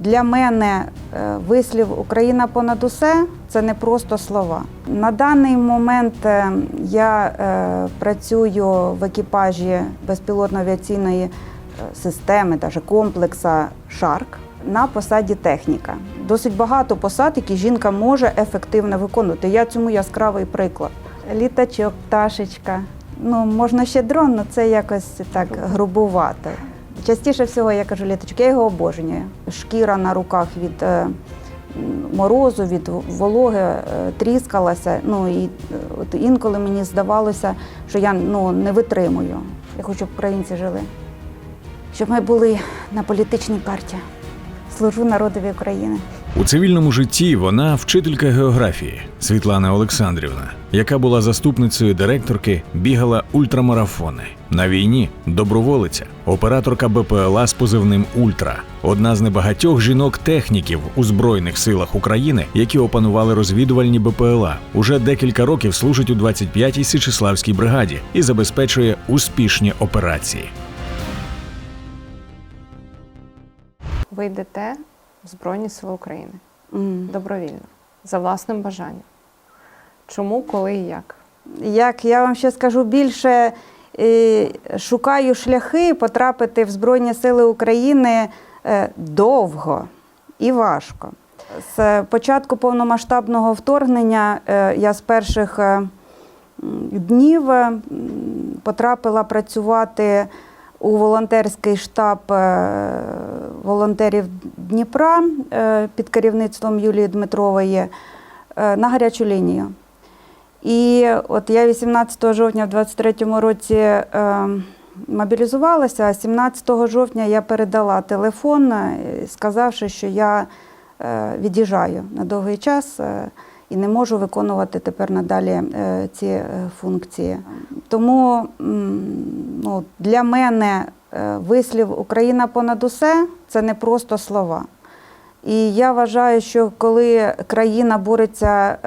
Для мене е, вислів Україна понад усе це не просто слова. На даний момент е, я е, працюю в екіпажі безпілотно-авіаційної системи, навіть комплекса Шарк на посаді техніка. Досить багато посад, які жінка може ефективно виконувати. Я цьому яскравий приклад. Літачок, пташечка. Ну, можна ще дрон, але це якось так грубувато. Частіше всього я кажу літочок, я його обожнюю. Шкіра на руках від е, морозу, від вологи е, тріскалася. Ну і е, от інколи мені здавалося, що я ну, не витримую. Я хочу, щоб українці жили, щоб ми були на політичній карті. Служу народові України. У цивільному житті вона вчителька географії Світлана Олександрівна, яка була заступницею директорки, бігала ультрамарафони. На війні доброволиця, операторка БПЛА з позивним Ультра, одна з небагатьох жінок-техніків у збройних силах України, які опанували розвідувальні БПЛА. Уже декілька років служить у 25-й Січеславській бригаді і забезпечує успішні операції. Ви йдете в Збройні Сили України М. добровільно, за власним бажанням. Чому, коли і як? Як я вам ще скажу більше, шукаю шляхи потрапити в Збройні Сили України е, довго і важко. З початку повномасштабного вторгнення е, я з перших е, днів потрапила працювати у волонтерський штаб е, волонтерів Дніпра е, під керівництвом Юлії Дмитрової е, на гарячу лінію. І от я 18 жовтня в 23-му році мобілізувалася, а 17 жовтня я передала телефон, сказавши, що я від'їжджаю на довгий час і не можу виконувати тепер надалі е, ці е, функції. Тому ну, для мене е, вислів Україна понад усе це не просто слова. І я вважаю, що коли країна бореться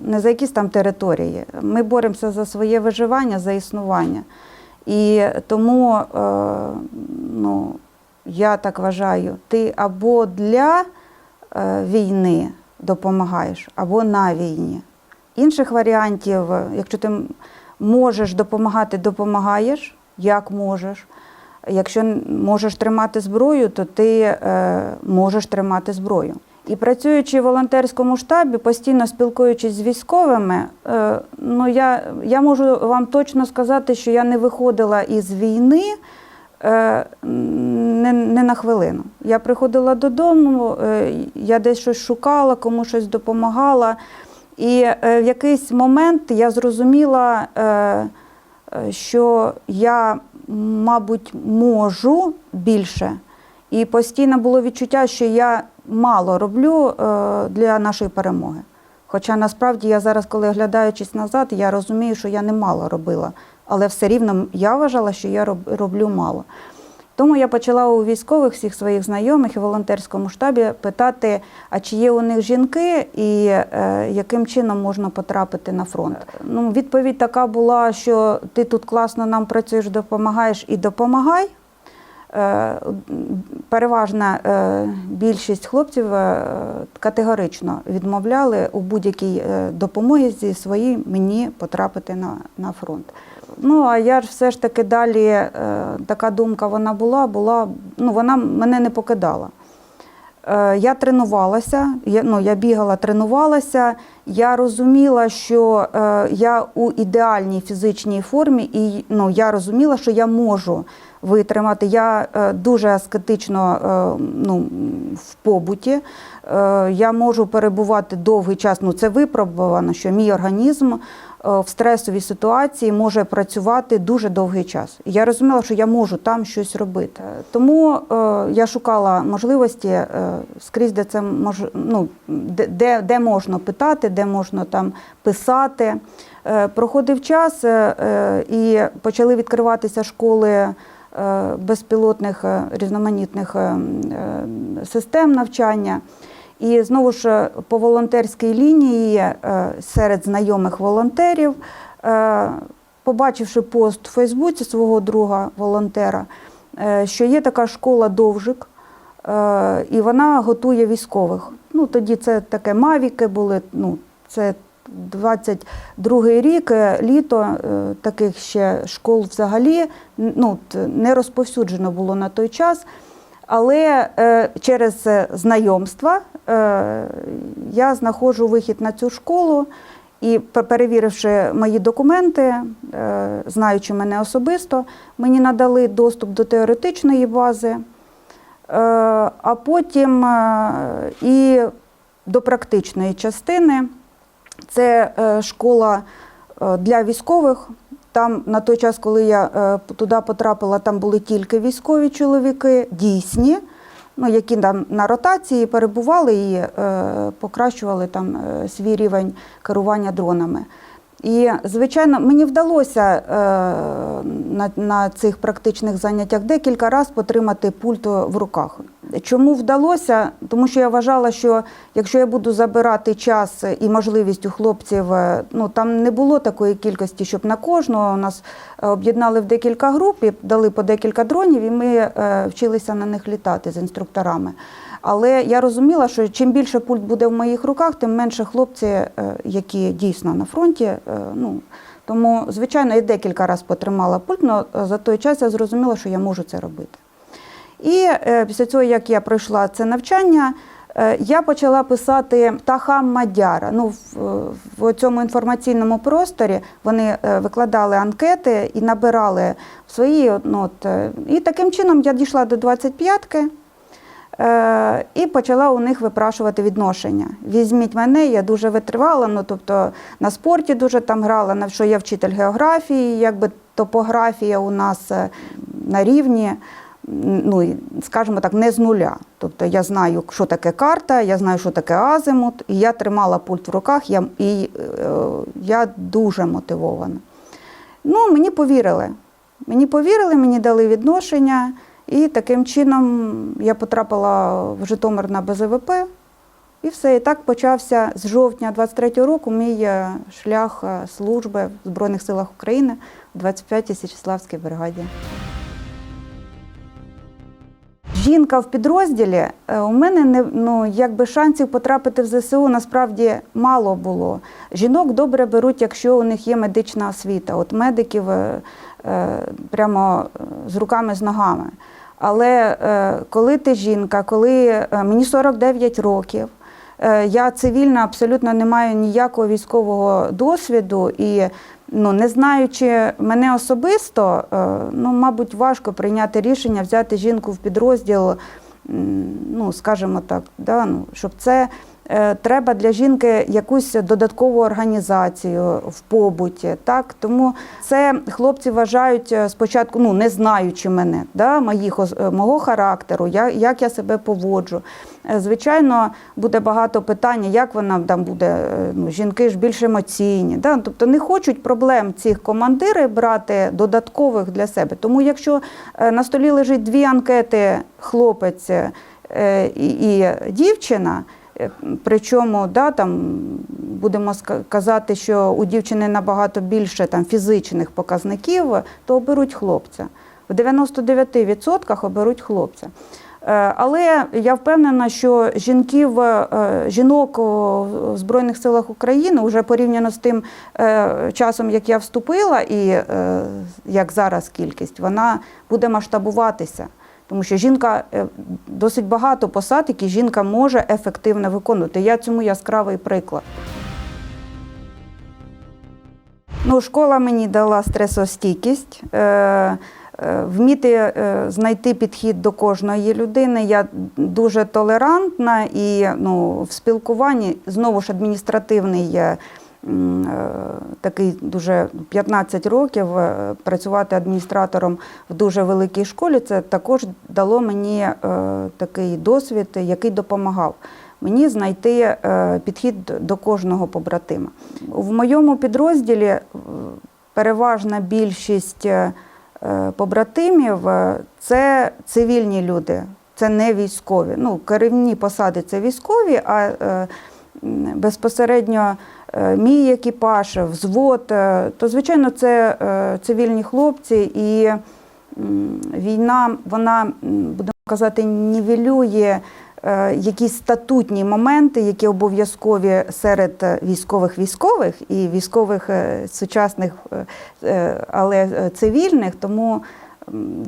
не за якісь там території, ми боремося за своє виживання, за існування. І тому, ну, я так вважаю, ти або для війни допомагаєш, або на війні. Інших варіантів, якщо ти можеш допомагати, допомагаєш, як можеш. Якщо можеш тримати зброю, то ти е, можеш тримати зброю. І працюючи в волонтерському штабі, постійно спілкуючись з військовими, е, ну я, я можу вам точно сказати, що я не виходила із війни не, не на хвилину. Я приходила додому, е, я десь щось шукала, кому щось допомагала. І е, в якийсь момент я зрозуміла, е, е, що я, мабуть, можу більше. І постійно було відчуття, що я мало роблю е, для нашої перемоги. Хоча насправді я зараз, коли оглядаючись назад, я розумію, що я не мало робила, але все рівно я вважала, що я роблю мало. Тому я почала у військових всіх своїх знайомих і волонтерському штабі питати, а чи є у них жінки і е, яким чином можна потрапити на фронт. Ну, відповідь така була, що ти тут класно нам працюєш, допомагаєш і допомагай. Е, Переважна е, більшість хлопців е, категорично відмовляли у будь-якій е, допомозі своїй мені потрапити на, на фронт. Ну а я ж все ж таки далі е, така думка вона була, була ну вона мене не покидала. Е, Я тренувалася, я, ну, я бігала, тренувалася. Я розуміла, що е, я у ідеальній фізичній формі, і ну, я розуміла, що я можу витримати. Я е, дуже аскетично е, ну, в побуті. Е, я можу перебувати довгий час. Ну, це випробувано, що мій організм е, в стресовій ситуації може працювати дуже довгий час. І я розуміла, що я можу там щось робити. Тому е, я шукала можливості скрізь, де це мож, ну, де, де, можна питати, де можна там писати. Проходив час і почали відкриватися школи безпілотних різноманітних е, м, е, систем навчання. І знову ж е, по волонтерській лінії е, серед знайомих волонтерів, е, побачивши пост у Фейсбуці свого друга волонтера, що є така школа Довжик. і вона готує військових. Ну, тоді це таке мавіки були. Ну, це 22-й рік, літо, таких ще школ взагалі ну, не розповсюджено було на той час. Але е, через е, знайомства е, я знаходжу вихід на цю школу і, перевіривши мої документи, е, знаючи мене особисто, мені надали доступ до теоретичної бази, е, а потім е, і до практичної частини. Це е, школа е, для військових. Там на той час, коли я е, туди потрапила, там були тільки військові чоловіки, дійсні, ну, які там на ротації перебували і е, покращували там е, свій рівень керування дронами. І, звичайно, мені вдалося е, на, на цих практичних заняттях декілька разів потримати пульт в руках. Чому вдалося? Тому що я вважала, що якщо я буду забирати час і можливість у хлопців, е, ну там не було такої кількості, щоб на кожного нас е, об'єднали в декілька груп і дали по декілька дронів, і ми е, вчилися на них літати з інструкторами. Але я розуміла, що чим більше пульт буде в моїх руках, тим менше хлопці, які дійсно на фронті. Ну, тому, звичайно, я декілька разів потримала пульт, але за той час я зрозуміла, що я можу це робити. І е, після цього, як я пройшла це навчання, е, я почала писати птахам Мадяра. Ну, в, цьому інформаційному просторі вони е, викладали анкети і набирали свої. Ну, от, і таким чином я дійшла до 25-ки. Е, і почала у них випрашувати відношення. Візьміть мене, я дуже витривала, ну тобто на спорті дуже там грала, на що я вчитель географії, якби топографія у нас на рівні, ну скажімо так, не з нуля. Тобто я знаю, що таке карта, я знаю, що таке азимут, і я тримала пульт в руках, я, і е, я дуже мотивована. Ну, мені повірили. Мені повірили, мені дали відношення, і таким чином я потрапила в Житомир на БЗВП. І все. І так почався з жовтня 23-го року мій е, шлях е, служби в Збройних силах України в 25-й Січеславській бригаді. Жінка в підрозділі е, у мене не ну якби шансів потрапити в ЗСУ насправді мало було. Жінок добре беруть, якщо у них є медична освіта. От медиків е, е, прямо з руками з ногами. Але коли ти жінка, коли мені 49 років, я цивільна, абсолютно не маю ніякого військового досвіду і ну, не знаючи мене особисто, е, ну, мабуть, важко прийняти рішення взяти жінку в підрозділ, ну, скажімо так, да, ну, щоб це треба для жінки якусь додаткову організацію в побуті. Так? Тому це хлопці вважають е, спочатку, ну, не знаючи мене, да, моїх, е, мого характеру, я, як я себе поводжу. Е, Звичайно, буде багато питань, як вона там буде. е, Ну, жінки ж більш емоційні. Да? Тобто не хочуть проблем цих командири брати додаткових для себе. Тому якщо е, на столі лежить дві анкети хлопець е, і, і дівчина. Е, Причому да, там, будемо казати, що у дівчини набагато більше там, фізичних показників, то оберуть хлопця. В 99% оберуть хлопця. Е, Але я впевнена, що жінків, е, жінок в Збройних силах України вже порівняно з тим часом, як я вступила, і як зараз кількість, вона буде масштабуватися. Тому що жінка е, досить багато посад, які жінка може ефективно виконувати. Я цьому яскравий приклад. Ну, школа мені дала стресостійкість, е, е, вміти знайти підхід до кожної людини. Я дуже толерантна і ну, в спілкуванні знову ж адміністративний. Е, Такий дуже 15 років е, працювати адміністратором в дуже великій школі. Це також дало мені е, такий досвід, який допомагав мені знайти підхід до кожного побратима. В моєму підрозділі переважна більшість побратимів це цивільні люди, це не військові. Ну, керівні посади це військові, а безпосередньо мій екіпаж, взвод, е, то звичайно це е, цивільні хлопці, і війна, вона будемо казати, нівелює е, якісь статутні моменти, які обов'язкові серед е, військових військових і військових е, сучасних, е, е, але е, цивільних. Тому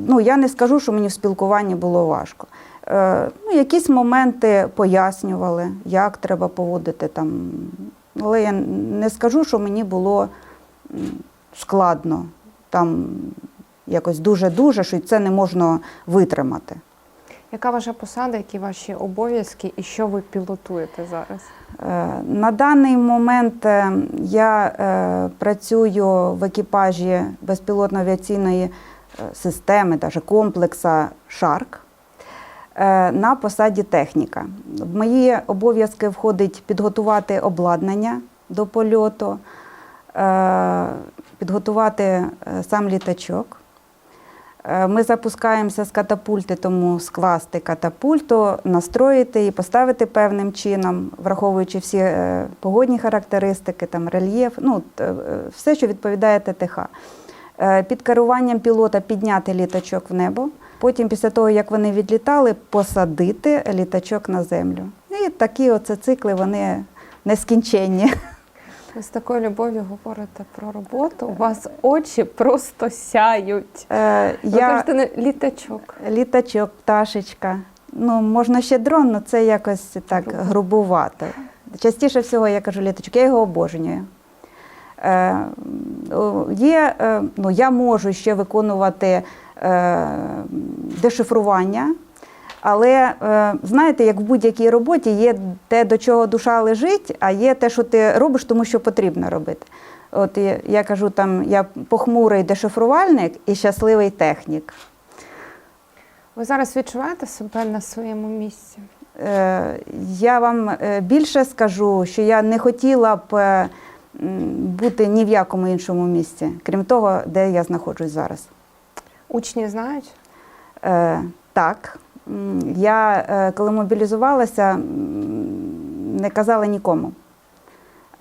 ну, я не скажу, що мені в спілкуванні було важко. Е, Ну, якісь моменти пояснювали, як треба поводити там. Але я не скажу, що мені було складно, там якось дуже-дуже, що це не можна витримати. Яка ваша посада, які ваші обов'язки і що ви пілотуєте зараз? Е, На даний момент е, я е, працюю в екіпажі безпілотно-авіаційної системи, навіть комплекса Шарк на посаді техніка. В мої обов'язки входить підготувати обладнання до польоту, е, підготувати е, сам літачок. Е, Ми запускаємося з катапульти, тому скласти катапульту, настроїти і поставити певним чином, враховуючи всі е, погодні характеристики, там рельєф, ну е, все, що відповідає ТТХ. Е, Під керуванням пілота підняти літачок в небо. Потім, після того, як вони відлітали, посадити літачок на землю. І такі оце цикли, вони нескінченні. Ви з такою любов'ю говорите про роботу. У вас очі просто сяють. Е, Ви кажете, не літачок. Літачок, пташечка. Ну, можна ще дрон, але це якось так Грубо. грубувато. Частіше всього я кажу літачок, я його обожнюю. Е, є, е, ну, я можу ще виконувати дешифрування, але е, знаєте, як в будь-якій роботі є те, до чого душа лежить, а є те, що ти робиш, тому що потрібно робити. От я кажу, там я похмурий дешифрувальник і щасливий технік. Ви зараз відчуваєте себе на своєму місці? Е, Я вам е, більше скажу, що я не хотіла б е, бути ні в якому іншому місці, крім того, де я знаходжусь зараз. Учні знають? Е, Так, я е, коли мобілізувалася, не казала нікому.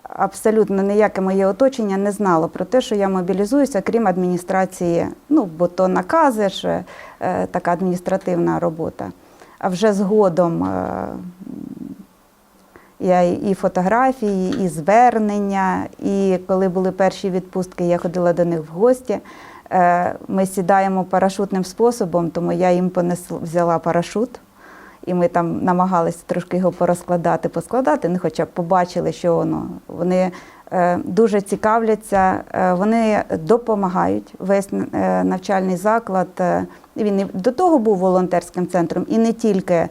Абсолютно ніяке моє оточення не знало про те, що я мобілізуюся, крім адміністрації. Ну, бо то накази ж, е, така адміністративна робота. А вже згодом е, я і фотографії, і звернення, і коли були перші відпустки, я ходила до них в гості. Е, Ми сідаємо парашутним способом, тому я їм понесла, взяла парашут, і ми там намагалися трошки його порозкладати, поскладати, ну хоча б побачили, що воно. Вони е, дуже цікавляться, е, вони допомагають. Весь навчальний заклад. Він і до того був волонтерським центром, і не тільки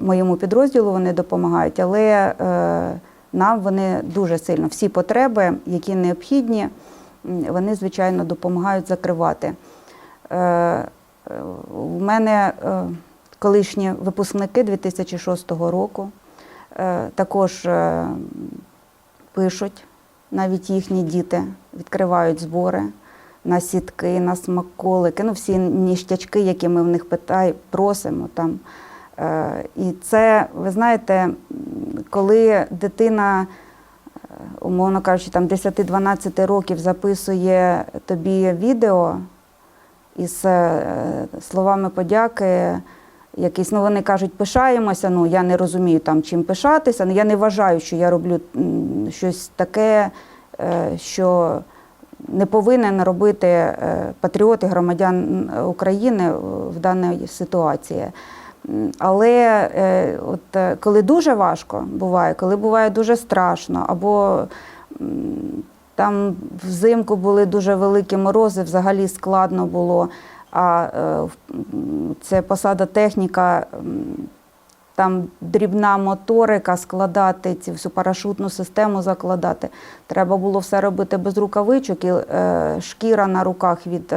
моєму підрозділу вони допомагають, але нам вони дуже сильно всі потреби, які необхідні, вони, звичайно, допомагають закривати. Е, е, У мене е, колишні випускники 2006 року е, також е, пишуть, навіть їхні діти відкривають збори на сітки, на смаколики, ну всі ніштячки, які ми в них питаємо, просимо там. Е, І це, ви знаєте, коли дитина, е, умовно кажучи, там 10-12 років записує тобі відео із е, словами подяки, якісь, ну вони кажуть, пишаємося. Ну я не розумію там чим пишатися. Ну я не вважаю, що я роблю щось таке, е, що не повинен робити е, патріот і громадян України в даній ситуації. Але е, от е, коли дуже важко буває, коли буває дуже страшно, або там взимку були дуже великі морози, взагалі складно було. А е, це посада техніка, там дрібна моторика складати, цю всю парашутну систему закладати. Треба було все робити без рукавичок, і шкіра на руках від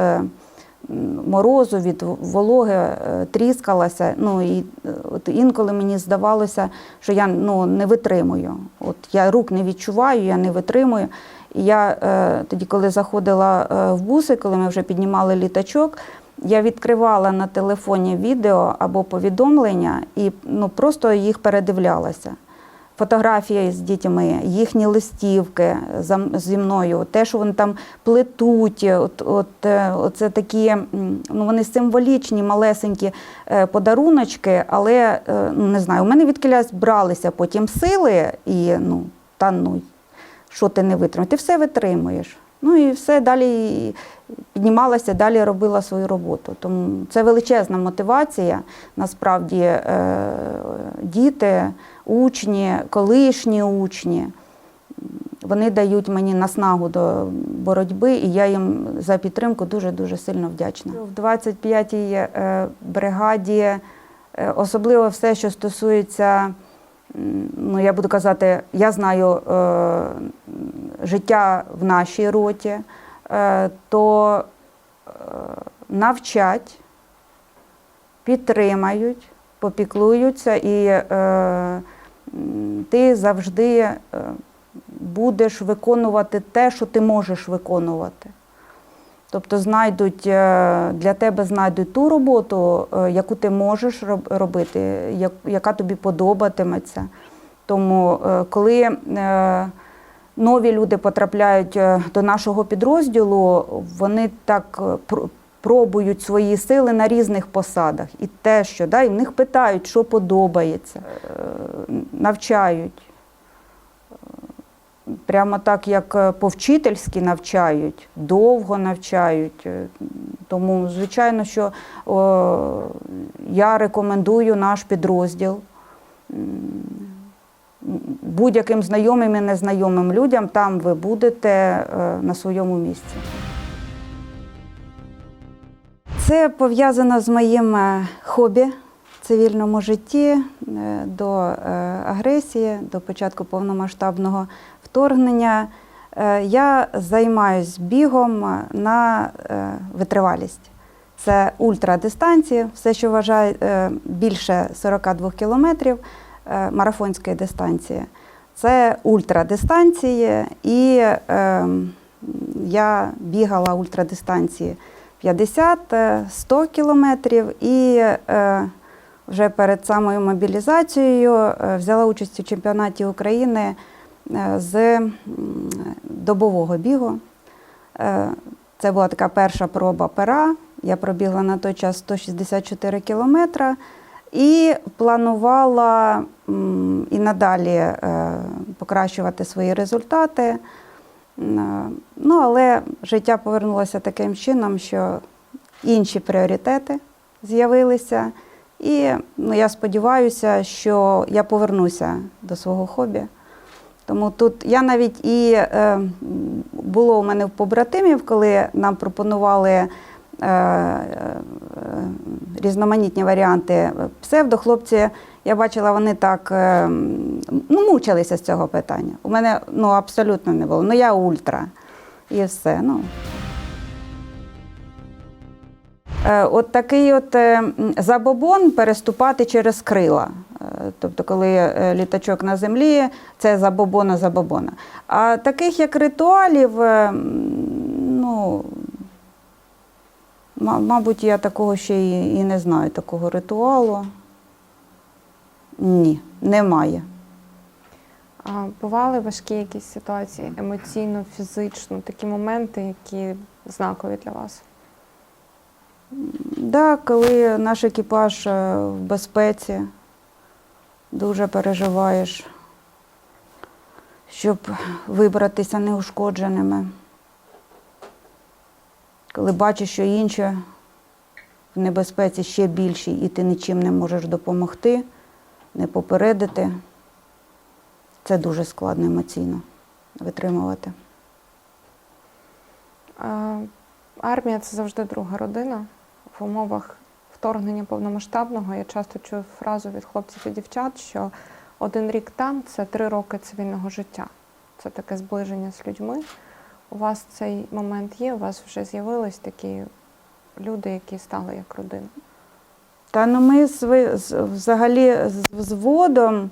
морозу, від вологи е, тріскалася. Ну і е, от інколи мені здавалося, що я ну, не витримую. От я рук не відчуваю, я не витримую. Я е, тоді, коли заходила е, в буси, коли ми вже піднімали літачок, я відкривала на телефоні відео або повідомлення і ну, просто їх передивлялася. Фотографії з дітьми, їхні листівки зі мною, те, що вони там плетуть, от, от, е, оце такі, ну вони символічні, малесенькі е, подаруночки, але е, ну, не знаю, у мене відкілясь бралися потім сили і ну, та ну, що ти не витримаєш, ти все витримуєш. Ну і все далі піднімалася, далі робила свою роботу. Тому це величезна мотивація. Насправді діти, учні, колишні учні, вони дають мені наснагу до боротьби, і я їм за підтримку дуже-дуже сильно вдячна. В 25-й е, бригаді е, особливо все, що стосується, ну я буду казати, я знаю е, життя в нашій роті, то навчать, підтримають, попіклуються, і е, ти завжди е, будеш виконувати те, що ти можеш виконувати. Тобто знайдуть е, для тебе знайдуть ту роботу, е, яку ти можеш робити, яка тобі подобатиметься. Тому коли нові люди потрапляють до нашого підрозділу, вони так пробують свої сили на різних посадах. І те, що да, і в них питають, що подобається, е, навчають. Прямо так, як е, по-вчительськи навчають, довго навчають. Е, Тому, звичайно, що о, я рекомендую наш підрозділ будь-яким знайомим і незнайомим людям, там ви будете на своєму місці. Це пов'язано з моїм е, хобі в цивільному житті е, до е, агресії, до початку повномасштабного вторгнення. Я займаюсь бігом на витривалість. Це ультрадистанції, все, що вважає більше 42 кілометрів марафонської дистанції. Це ультрадистанції, і е, я бігала ультрадистанції 50, е, 100 кілометрів і е, вже перед самою мобілізацією е, взяла участь у чемпіонаті України з добового бігу. Це була така перша проба пера. Я пробігла на той час 164 кілометра і планувала і надалі покращувати свої результати. Е, Ну, але життя повернулося таким чином, що інші пріоритети з'явилися. І ну, я сподіваюся, що я повернуся до свого хобі. Тому тут я навіть і е, було у мене в побратимів, коли нам пропонували е, е, різноманітні варіанти псевдо. Хлопці, я бачила, вони так е, ну, мучилися з цього питання. У мене ну, абсолютно не було. Ну, я ультра. І все. Ну. Е, От такий от е, забобон переступати через крила. Е, Тобто, коли літачок на землі, це забобона забобона. А таких як ритуалів, ну, мабуть, я такого ще і не знаю, такого ритуалу. Ні, немає. Бували важкі якісь ситуації емоційно, фізично, такі моменти, які знакові для вас? Да, коли наш екіпаж е, в безпеці, дуже переживаєш, щоб вибратися неушкодженими. Коли бачиш, що інші в небезпеці ще більші, і ти нічим не можеш допомогти, не попередити, це дуже складно емоційно витримувати. Армія це завжди друга родина. В умовах вторгнення повномасштабного я часто чую фразу від хлопців і дівчат, що один рік там це три роки цивільного життя. Це таке зближення з людьми. У вас цей момент є, у вас вже з'явились такі люди, які стали як родина. Та ну ми взагалі з взводом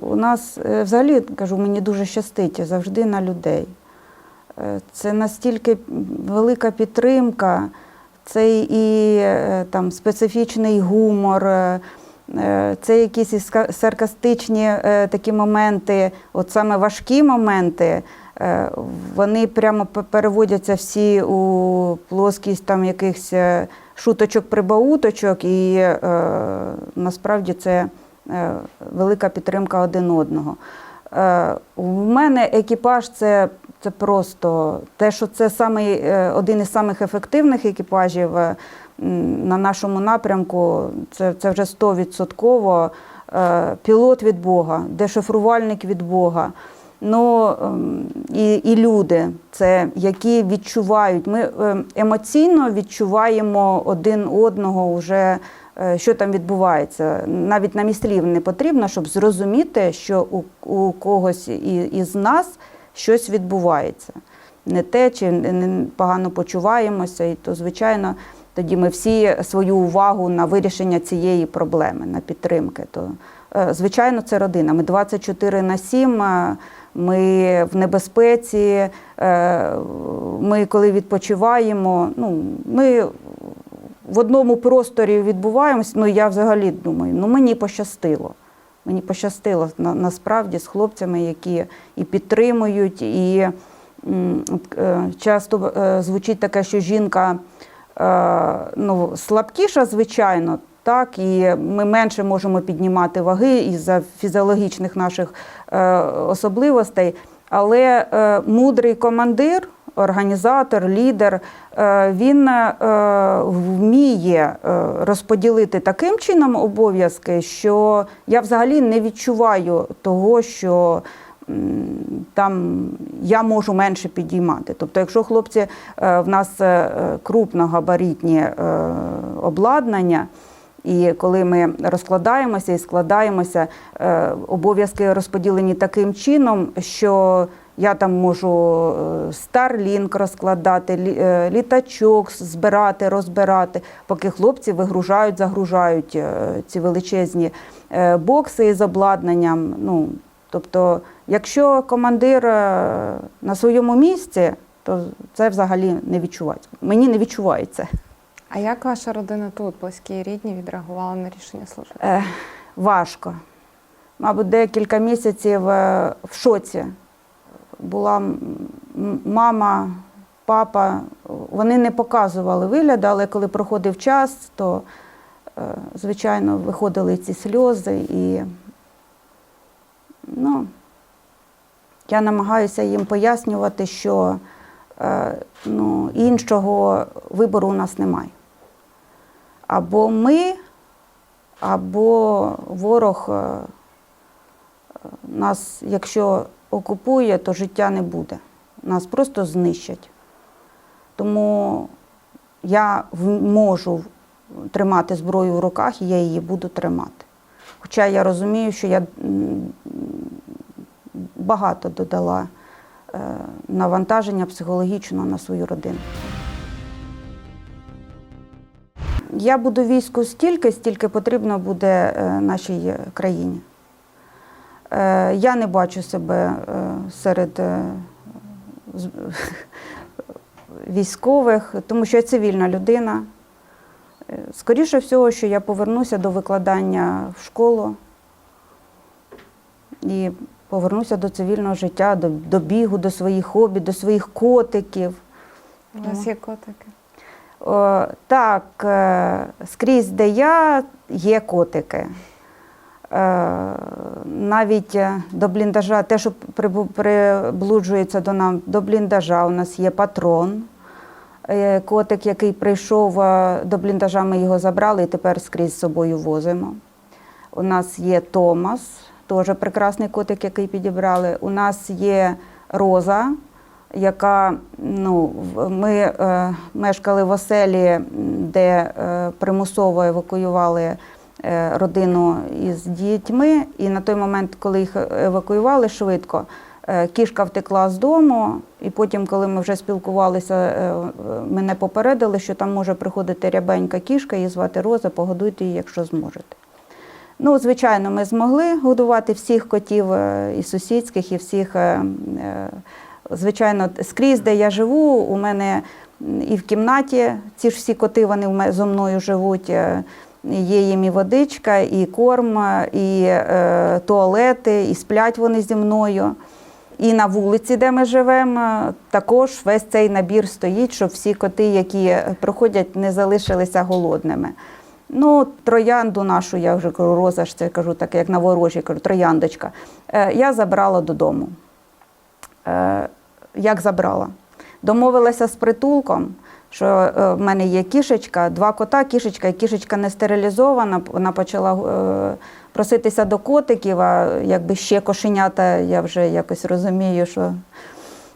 у нас е, взагалі кажу, мені дуже щастить завжди на людей. Е, Це настільки велика підтримка, це і е, там специфічний гумор, е, е, це якісь саркастичні е, такі моменти, от саме важкі моменти, е, вони прямо переводяться всі у плоскість там якихось е, шуточок, прибауточок, і е, насправді це е, велика підтримка один одного. Е, У мене екіпаж це, це просто те, що це самий, е, один із самих ефективних екіпажів е, на нашому напрямку. Це, це вже стовідсотково. Е, Пілот від Бога, дешифрувальник від Бога. Ну ем, і, і люди, це які відчувають. Ми ем, емоційно відчуваємо один одного вже, е, що там відбувається. Навіть нам і не потрібно, щоб зрозуміти, що у, у когось із нас щось відбувається. Не те, чи не- погано почуваємося, і то, звичайно, тоді ми всі свою увагу на вирішення цієї проблеми, на підтримки. То, е, звичайно, це родина. Ми 24 на 7, е, ми в небезпеці, е, ми коли відпочиваємо, ну, ми в одному просторі відбуваємось. Ну, я взагалі думаю, ну мені пощастило. Мені пощастило на, насправді з хлопцями, які і підтримують, і м, е, часто е, звучить таке, що жінка е, ну, слабкіша, звичайно, так, і ми менше можемо піднімати ваги із-за фізіологічних наших е, особливостей. Але е, мудрий командир, організатор, лідер, е, він е, вміє е, розподілити таким чином обов'язки, що я взагалі не відчуваю того, що там я можу менше підіймати. Тобто, якщо хлопці в нас крупногабаритні обладнання. І коли ми розкладаємося і складаємося, обов'язки розподілені таким чином, що я там можу е, Starlink розкладати, е, літачок збирати, розбирати, поки хлопці вигружають, загружають е, ці величезні бокси із обладнанням. Ну, тобто, якщо командир на своєму місці, то це взагалі не відчувається. Мені не відчувається. А як ваша родина тут, близькі і рідні, відреагували на рішення служити? Е, важко. Мабуть, декілька місяців в шоці. Була мама, папа, вони не показували вигляду, але коли проходив час, то, е, звичайно, виходили ці сльози і ну, я намагаюся їм пояснювати, що е, ну, іншого вибору у нас немає. Або ми, або ворог е, нас, якщо окупує, то життя не буде. Нас просто знищать. Тому я можу тримати зброю в руках і я її буду тримати. Хоча я розумію, що я багато додала е, навантаження психологічного на свою родину. Я буду війську стільки, стільки потрібно буде е, нашій країні. Е, Я не бачу себе е, серед е, військових, тому що я цивільна людина. Скоріше всього, що я повернуся до викладання в школу і повернуся до цивільного життя, до, до бігу, до своїх хобі, до своїх котиків. У вас є котики? О, так, скрізь, де я, є котики. Е, Навіть е, до бліндажа, те, що приблуджується до нам, до бліндажа, у нас є патрон. Е, Котик, який прийшов до бліндажа, ми його забрали і тепер скрізь з собою возимо. У нас є Томас, теж прекрасний котик, який підібрали. У нас є Роза, яка ну, ми е, мешкали в оселі, де е, примусово евакуювали родину із дітьми. І на той момент, коли їх евакуювали швидко, е, кішка втекла з дому, і потім, коли ми вже спілкувалися, е, е, мене попередили, що там може приходити рябенька кішка, її звати Роза, погодуйте її, якщо зможете. Ну, звичайно, ми змогли годувати всіх котів е, і сусідських, і всіх. е, е, Звичайно, скрізь, де я живу, у мене і в кімнаті ці ж всі коти вони зо мною живуть. Е, Є їм і водичка, і корм, і е, туалети, і сплять вони зі мною. І на вулиці, де ми живемо, також весь цей набір стоїть, щоб всі коти, які приходять, не залишилися голодними. Ну, троянду нашу, я вже кажу, роза ж це кажу, так як на ворожі, кажу, трояндочка. Е, я забрала додому. Е, як забрала? Домовилася з притулком, що е, в мене є кішечка, два кота, кішечка, і кішечка не стерилізована. Вона почала е, проситися до котиків, а якби ще кошенята, я вже якось розумію, що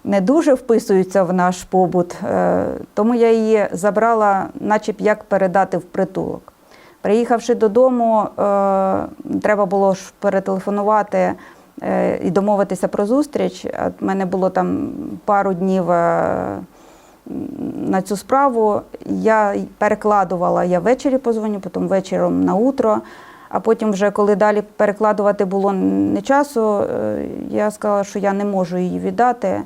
не дуже вписуються в наш побут. Е, Тому я її забрала, наче б як передати в притулок. Приїхавши додому, треба було ж перетелефонувати і домовитися про зустріч. В мене було там пару днів на цю справу. Я перекладувала, я ввечері позвоню, потім вечором на утро. А потім, вже коли далі перекладувати було не часу, е, я сказала, що я не можу її віддати.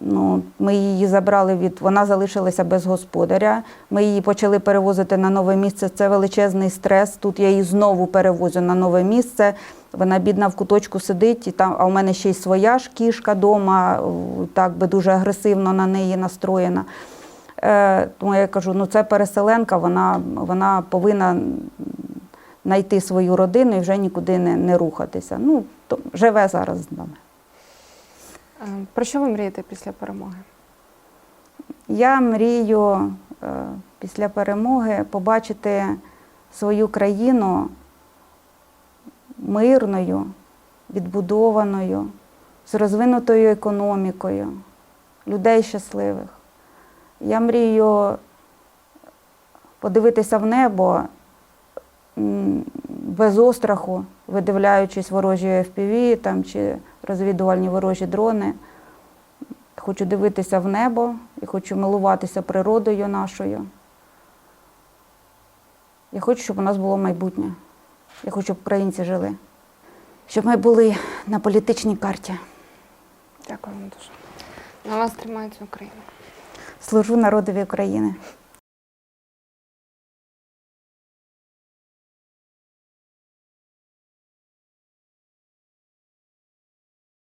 Ну, ми її забрали від, вона залишилася без господаря. Ми її почали перевозити на нове місце. Це величезний стрес. Тут я її знову перевозю на нове місце. Вона бідна в куточку сидить, і там, а у мене ще й своя ж кішка вдома, так би дуже агресивно на неї настроєна. Е, тому я кажу, ну це переселенка, вона, вона повинна знайти свою родину і вже нікуди не, не рухатися. Ну, то, живе зараз з нами. Е, Про що ви мрієте після перемоги? Я мрію е, після перемоги побачити свою країну мирною, відбудованою, з розвинутою економікою, людей щасливих. Я мрію подивитися в небо без остраху, видивляючись ворожі FPV там, чи розвідувальні ворожі дрони. Хочу дивитися в небо і хочу милуватися природою нашою. Я хочу, щоб у нас було майбутнє. Я хочу, щоб українці жили. Щоб ми були на політичній карті. Дякую вам дуже. На вас тримається Україна. Служу народові України.